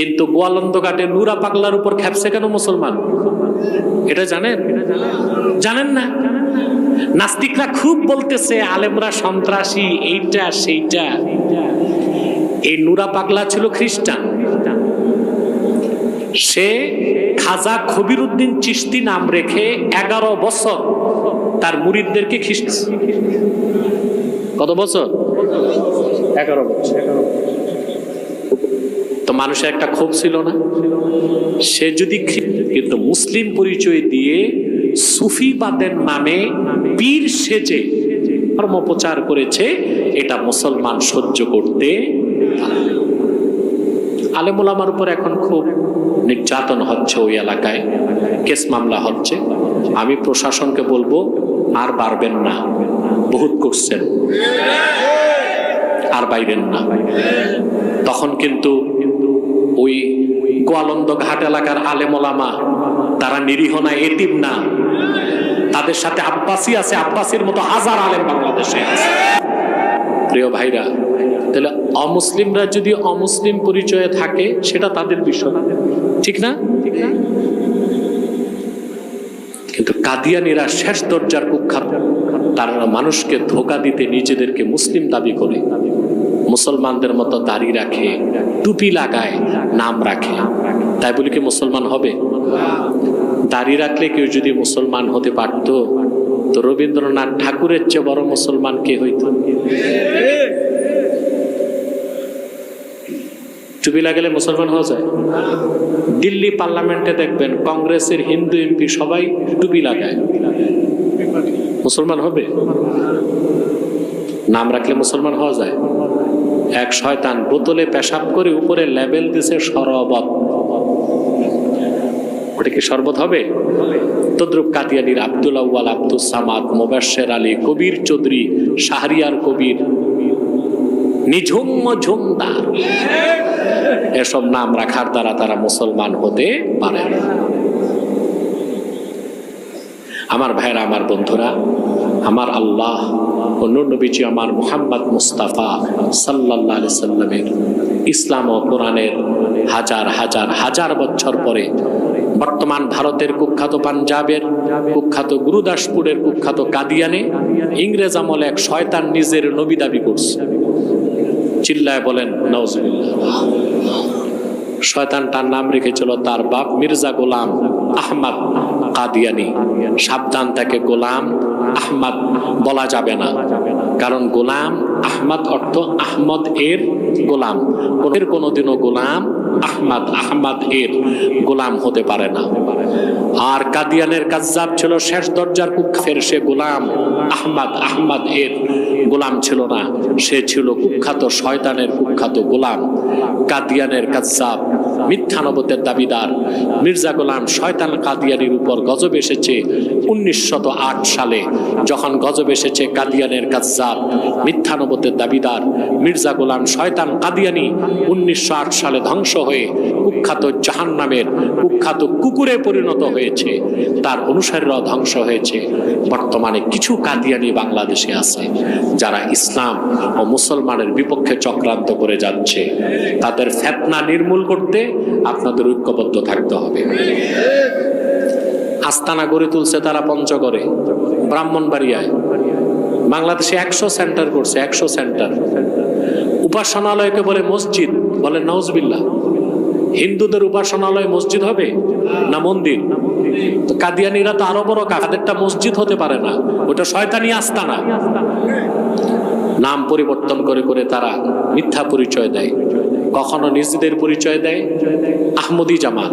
কিন্তু গোয়ালন্দ ঘাটে নুরা পাগলার উপর খ্যাপসে কেন মুসলমান? এটা জানেন? জানেন না? নাস্তিকরা খুব বলতেছে, আলেমরা সন্ত্রাসী, এইটা, সেইটা। এই নুরা পাগলা ছিল খ্রিস্টান। সে খাজা খবির উদ্দিন চিস্তি নাম রেখে এগারো বছর তার মুরিদদেরকে খ্রিস্ট কত বছর? এগারো বছর। তো মানুষের একটা ক্ষোভ ছিল না। সে যদি কিন্তু মুসলিম পরিচয় দিয়ে সুফিবাদের নামে পীর সেজে ধর্ম প্রচার করেছে, এটা মুসলমান সহ্য করতে। আলেমুলামার উপর এখন খুব নির্যাতন হচ্ছে ওই এলাকায়, কেস মামলা হচ্ছে। আমি প্রশাসনকে বলব, আর বাড়বেন না, বহুত করছেন। আর বাইরেন না। তখন কিন্তু ওই গোয়ালন্দ ঘাট এলাকার আলেমোলামা তারা নিরীহ না, এতিম না। তাদের সাথে আব্বাসি আছে, আব্বাসির মতো হাজার আলেম বাংলাদেশে আছে। প্রিয় ভাইরা, তাহলে অমুসলিমরা যদি অমুসলিম পরিচয়ে থাকে, সেটা তাদের বিষয়। ঠিক না? কিন্তু কাদিয়ানিরা শেষ দরজার কুখ্যাত। তারা মানুষকে ধোকা দিতে নিজেদেরকে মুসলিম দাবি করে। মুসলমানদের মতো দাড়ি রাখে, টুপি লাগায়, নাম রাখে। তাই বলি কি মুসলমান হবে? দাড়ি রাখলে কেউ যদি মুসলমান হতে পারত, তো রবীন্দ্রনাথ ঠাকুরের চেয়ে বড় মুসলমান কে হইত? টুপি লাগালে মুসলমান হওয়া যায়? দিল্লি পার্লামেন্টে দেখবেন কংগ্রেসের হিন্দু এমপি সবাই টুপি লাগায়। মুসলমান হবে? নাম রাখলে মুসলমান হওয়া যায়? এক শয়তান বোতলে পেশাব করে উপরে লেবেল দিছে শরবত ওটা কি শরবত হবে? তদ্রুপ কাতিয়ানির আব্দুল আউ্বাল আব্দুল সামাদ, মোবাশের আলী, কবির চৌধুরী, শাহরিয়ার কবির, নিঝুম ঝুমদার এসব নাম রাখার দ্বারা তারা মুসলমান হতে পারে আমার ভাইরা আমার বন্ধুরা, আমার আল্লাহ নূর নবীজি আমার মুহাম্মদ মুস্তাফা সাল্লাহ সাল্লামের ইসলাম ও কোরআনের হাজার হাজার হাজার বছর পরে বর্তমান ভারতের কুখ্যাত পাঞ্জাবের কুখ্যাত গুরুদাসপুরের কুখ্যাত কাদিয়ানে ইংরেজ আমলে এক শয়তান নিজের নবী দাবি করছে। চিল্লায় বলেন নওজুবিল্লাহ শয়তান তার নাম রেখেছিল তার বাপ মির্জা গোলাম। আহমদ কাদিয়ানি। সাবধান তাকে গোলাম আহমদ বলা যাবে না। কারণ গোলাম আহমদ অর্থ আহমদ এর গোলাম। ওদের কোনোদিনও গোলাম আহমদ আহমদ এর গোলাম হতে পারে না। আর কাদিয়ানের কাজ্জাব ছিল শেষ দরজার কুক্ষের সে গোলাম আহমদ আহমদ এর গোলাম ছিল না। সে ছিল কুখ্যাত শয়তানের কুখ্যাত গোলাম। কাদিয়ানের কাজ্জাব মিথ্যানবতের দাবিদার। মির্জা গোলাম শয়তান কাদিয়ানির উপর গজব এসেছে উনিশশত সালে। যখন গজব এসেছে কাদিয়ানের কাজ্জাব মিথ্যানবতের দাবিদার, মির্জা গোলাম শয়তান কাদিয়ানি উনিশশো আট সালে ধ্বংস হয়ে কুখ্যাত জাহান নামের কুখ্যাত কুকুরে পরিণত হয়েছে। তার অনুসারীরা ধ্বংস হয়েছে। বর্তমানে কিছু কাদিয়ানি বাংলাদেশে আছে, যারা ইসলাম ও মুসলমানের বিপক্ষে চক্রান্ত করে যাচ্ছে। তাদের ফেতনা নির্মূল করতে আপনাদের ঐক্যবদ্ধ থাকতে হবে। আস্তানা গড়ে তুলছে তারা পঞ্চগড়ে, ব্রাহ্মণবাড়িয়ায়। বাংলাদেশে একশো সেন্টার করছে, একশো সেন্টার। উপাসনালয়কে বলে মসজিদ, বলে নওজবিল্লা হিন্দুদের উপাসনালয় মসজিদ হবে না মন্দির? কাদিয়ানিরা তো আরও বড় কাদেরটা মসজিদ হতে পারে না। ওটা শয়তানি আস্তানা নাম পরিবর্তন করে করে তারা মিথ্যা পরিচয় দেয়। কখনো নিজেদের পরিচয় দেয়। আহমদি জামাত।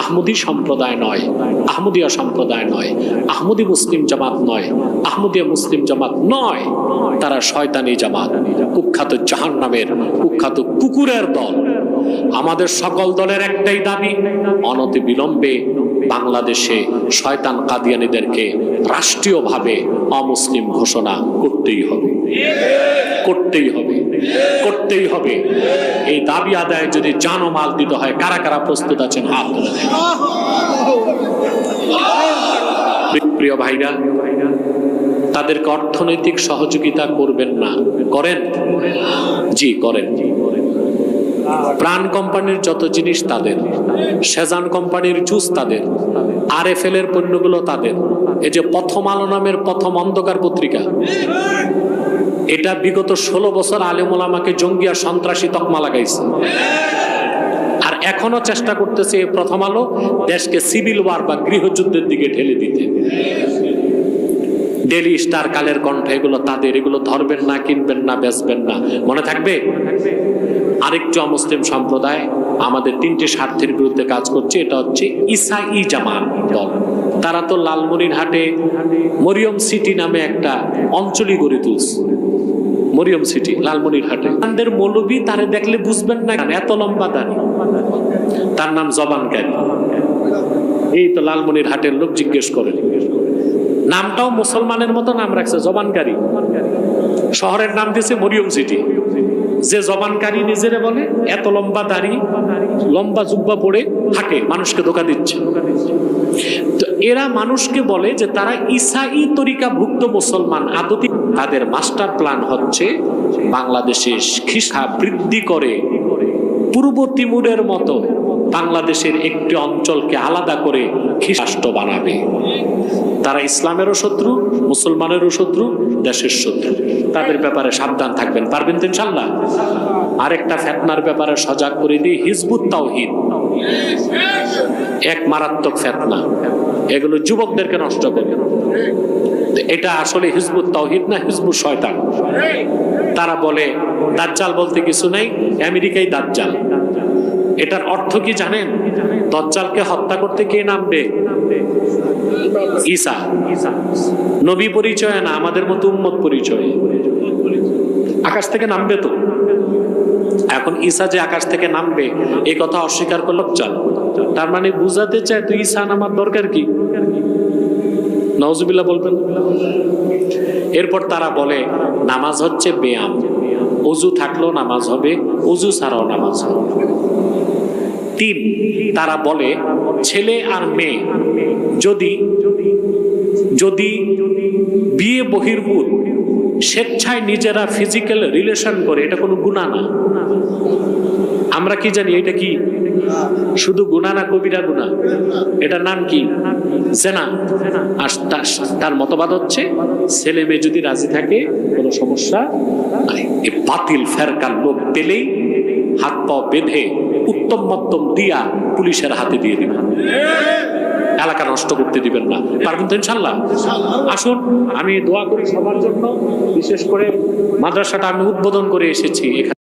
আহমদি সম্প্রদায় নয়, আহমদিয়া সম্প্রদায় নয়, আহমদি মুসলিম জামাত নয়, আহমদিয়া মুসলিম জামাত নয়, তারা শয়তানি জামাত, কুখ্যাত জাহান নামের কুখ্যাত কুকুরের দল। আমাদের সকল দলের একটাই দাবি, অনতি বিলম্বে বাংলাদেশে শয়তান কাদিয়ানিদেরকে রাষ্ট্রীয়ভাবে অমুসলিম ঘোষণা করতেই হবে। করতেই হবে করতেই হবে। এই দাবি আদায় যদি জানো মাল দিতে হয়, কারা কারা প্রস্তুত আছেন হাত প্রিয় ভাইরা, তাদেরকে অর্থনৈতিক সহযোগিতা করবেন না। করেন? জি, করেন। প্রাণ কোম্পানির যত জিনিস তাদের, সেজান কোম্পানির জুস তাদের আর এফ এল এর পণ্যগুলো তাদের, এই যে প্রথম আলো নামের প্রথম অন্ধকার পত্রিকা এটা বিগত ষোলো বছর আলেমুল আমাকে জঙ্গি আর সন্ত্রাসী তকমা লাগাইছে। আর এখনও চেষ্টা করতেছে প্রথম আলো দেশকে সিভিল ওয়ার বা গৃহযুদ্ধের দিকে ঠেলে দিতে। ডেলি স্টার কালের কণ্ঠ, এগুলো তাদের, এগুলো ধরবেন না, কিনবেন না, বেচবেন না। মনে থাকবে? আরেকটু অমুসলিম সম্প্রদায় আমাদের তিনটি স্বার্থের বিরুদ্ধে কাজ করছে, এটা হচ্ছে ইসাই জামান দল। তারা তো লালমনির হাটে মরিয়ম সিটি নামে একটা অঞ্চলই গড়ে তুলছে। মরিয়ম সিটি লালমনির হাটে আমাদের মৌলবী তারে দেখলে বুঝবেন না এত লম্বা দাঁড়ি। তার নাম জবান জবানকারী এই তো লালমনির হাটের লোক জিজ্ঞেস করেন নামটাও মুসলমানের মতো নাম রাখছে, জবানকারী। শহরের নাম দিয়েছে মরিয়ম সিটি। যে জবানকারী নিজেরে বলে, এত লম্বা দাড়ি, লম্বা জুব্বা পড়ে হাঁটে মানুষকে ধোকা দিচ্ছে। এরা মানুষকে বলে যে তারা ইসাই তরিকা ভুক্ত মুসলমান। আদতি তাদের মাস্টার প্ল্যান হচ্ছে বাংলাদেশে খিসা বৃদ্ধি করে। পূর্ব তিমুরের মতো বাংলাদেশের একটি অঞ্চলকে আলাদা করে খ্রিস্টাষ্ট বানাবে। তারা ইসলামেরও শত্রু, মুসলমানেরও শত্রু, দেশের শত্রু। তাদের ব্যাপারে সাবধান থাকবেন। পারবেন তো ইনশাল্লাহ? আরেকটা ফেতনার ব্যাপারে সজাগ করে দিই। হিজবুত তাওহিদ। এক মারাত্মক ফেতনা। এগুলো যুবকদেরকে নষ্ট করে এটা আসলে হিজবুত তাওহিদ না হিজবুত শয়তান? তারা বলে, দাজ্জাল বলতে কিছু নেই, আমেরিকাই দাজ্জাল। এটার অর্থ কি জানেন? দজ্জালকে হত্যা করতে কে নামবে? ঈসা। নবী পরিচয় না, আমাদের মতো উম্মত পরিচয়। আকাশ থেকে নামবে তো। এখন ঈসা যে আকাশ থেকে নামবে, এই কথা অস্বীকার করল চাল তার মানে বুঝাতে চায় তুই ঈসা নামার দরকার কি? নওজুবিল্লাহ বলবেন। এরপর তারা বলে, নামাজ হচ্ছে ব্যায়াম অজু থাকলেও নামাজ হবে, অজু ছাড়াও নামাজ হবে। তিন, তারা বলে, ছেলে আর মেয়ে যদি যদি বিয়ে বহির্ভূত স্বেচ্ছায় নিজেরা ফিজিক্যাল রিলেশন করে, এটা কোনো গুণা না। আমরা কি জানি এটা কি? শুধু গুণা না কবিরা গুণা এটার নাম কি? জেনা। আর তার- মতবাদ হচ্ছে, ছেলে মেয়ে যদি রাজি থাকে, কোনো সমস্যা এই বাতিল ফেরকার লোক পেলেই হাত পা বেঁধে উত্তম মধ্যম দিয়া পুলিশের হাতে দিয়ে দিবেন এলাকা নষ্ট করতে দিবেন না। পারবেন তো ইনশাল্লাহ? আসুন আমি দোয়া করি সবার জন্য। বিশেষ করে মাদ্রাসাটা আমি উদ্বোধন করে এসেছি। এখানে